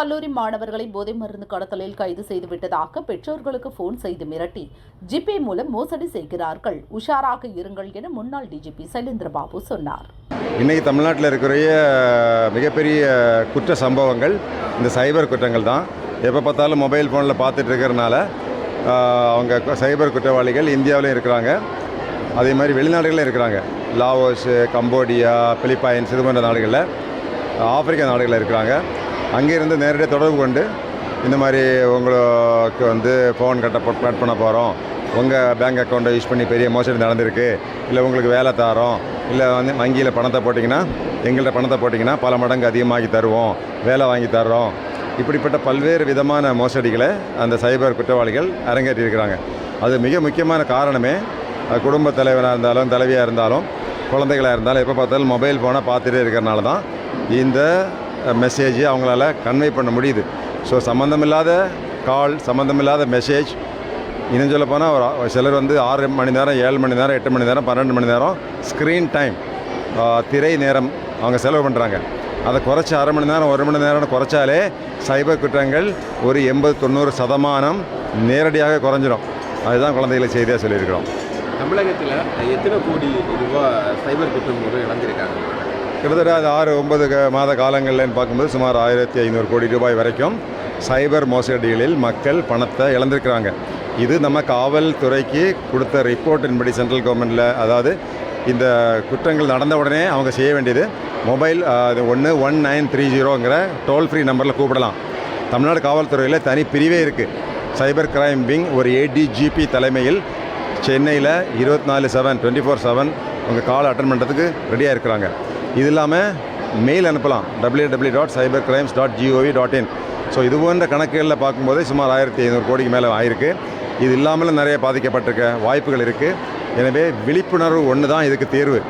கல்லூரி மாணவர்களை போதை மருந்து கடத்தலில் கைது செய்து விட்டதாக பெற்றோர்களுக்கு போன் செய்து மிரட்டி. ஜிபே மூலம் மோசடி செய்கிறார்கள். உஷாராக இருங்கள் என முன்னாள் டிஜிபி சைலேந்திரபாபு சொன்னார். இன்றைக்கி தமிழ்நாட்டில் இருக்கிற மிகப்பெரிய குற்ற சம்பவங்கள் இந்த சைபர் குற்றங்கள் தான். எப்போ பார்த்தாலும் மொபைல் ஃபோனில் பார்த்துட்டு இருக்கிறனால அவங்க சைபர் குற்றவாளிகள் இந்தியாவிலையும் இருக்கிறாங்க. அதே மாதிரி வெளிநாடுகளில் இருக்கிறாங்க. லாவோஸு கம்போடியா பிலிப்பைன்ஸ் இது போன்ற நாடுகளில் ஆப்பிரிக்கா நாடுகளில் இருக்கிறாங்க. அங்கேருந்து நேரடியாக தொடர்பு கொண்டு இந்த மாதிரி உங்களுக்கு வந்து ஃபோன் கட்ட கட் பண்ண போகிறோம் உங்கள் பேங்க் அக்கௌண்ட்டை யூஸ் பண்ணி பெரிய மோசடி நடந்திருக்கு. இல்லை உங்களுக்கு வேலை தாரோம். இல்லை வந்து வங்கியில் பணத்தை போட்டிங்கன்னா எங்கள்கிட்ட பணத்தை போட்டிங்கன்னா பல மடங்கு அதிகமாகி தருவோம். வேலை வாங்கி தர்றோம். இப்படிப்பட்ட பல்வேறு விதமான மோசடிகளை அந்த சைபர் குற்றவாளிகள் அரங்கேற்றியிருக்கிறாங்க அது மிக முக்கியமான காரணமே குடும்ப தலைவராக இருந்தாலும் தலைவியாக இருந்தாலும் குழந்தைகளாக இருந்தாலும் எப்போ பார்த்தாலும் மொபைல் ஃபோனை பார்த்துட்டே இருக்கிறனால தான் இந்த மெசேஜ் அவங்களால கன்வே பண்ண முடியுது. ஸோ சம்மந்தமில்லாத கால் சம்மந்தமில்லாத மெசேஜ் இன்னும் சொல்ல போனால் ஒரு சிலர் வந்து ஆறு மணி நேரம் ஏழு மணி நேரம் எட்டு மணி நேரம் பன்னெண்டு மணி நேரம் ஸ்க்ரீன் டைம் திரை நேரம் அவங்க செலவு பண்ணுறாங்க அதை குறைச்சி அரை மணி நேரம் ஒரு மணி நேரம் குறைச்சாலே சைபர் குற்றங்கள் ஒரு எண்பது தொண்ணூறு சதமானம் நேரடியாக குறைஞ்சிடும் அதுதான் குழந்தைகளை செய்தியாக சொல்லியிருக்கிறோம். தமிழகத்தில் எத்தனை கோடி ரூபாய் சைபர் குற்றம் மூலம் இழந்திருக்காங்க? கிட்டத்தட்ட அது ஆறு ஒன்பது க- மாத காலங்கள்லன்னு பார்க்கும்போது சுமார் ஆயிரத்தி ஐநூறு கோடி ரூபாய் வரைக்கும் சைபர் மோசடிகளில் மக்கள் பணத்தை இழந்திருக்கிறாங்க. இது நம்ம காவல்துறைக்கு கொடுத்த ரிப்போர்ட்டின்படி சென்ட்ரல் கவர்மெண்ட்டில் அதாவது இந்த குற்றங்கள் நடந்த உடனே அவங்க செய்ய வேண்டியது மொபைல் அது ஒன்று ஒன் நைன் த்ரீ ஜீரோங்கிற டோல் ஃப்ரீ நம்பரில் கூப்பிடலாம். தமிழ்நாடு காவல்துறையில் தனி பிரிவே இருக்குது சைபர் கிரைம் விங் ஒரு ஏடிஜிபி தலைமையில் சென்னையில் இருபத்தி நாலு செவன் டுவெண்ட்டி ஃபோர் செவன் உங்கள் கால் அட்டன் பண்ணுறதுக்கு ரெடியாக இருக்கிறாங்க. இது இல்லாமல் மெயில் அனுப்பலாம். W W dot cyber crimes dot GOV dot in so இது போன்ற கணக்குகளில் பார்க்கும்போதே சுமார் ஆயிரத்தி ஐநூறு கோடிக்கு மேலே ஆயிருக்கு. இது இல்லாமலும் நிறைய பாதிக்கப்பட்டிருக்க வாய்ப்புகள் இருக்குது எனவே விழிப்புணர்வு ஒன்று தான் இதுக்கு தீர்வு.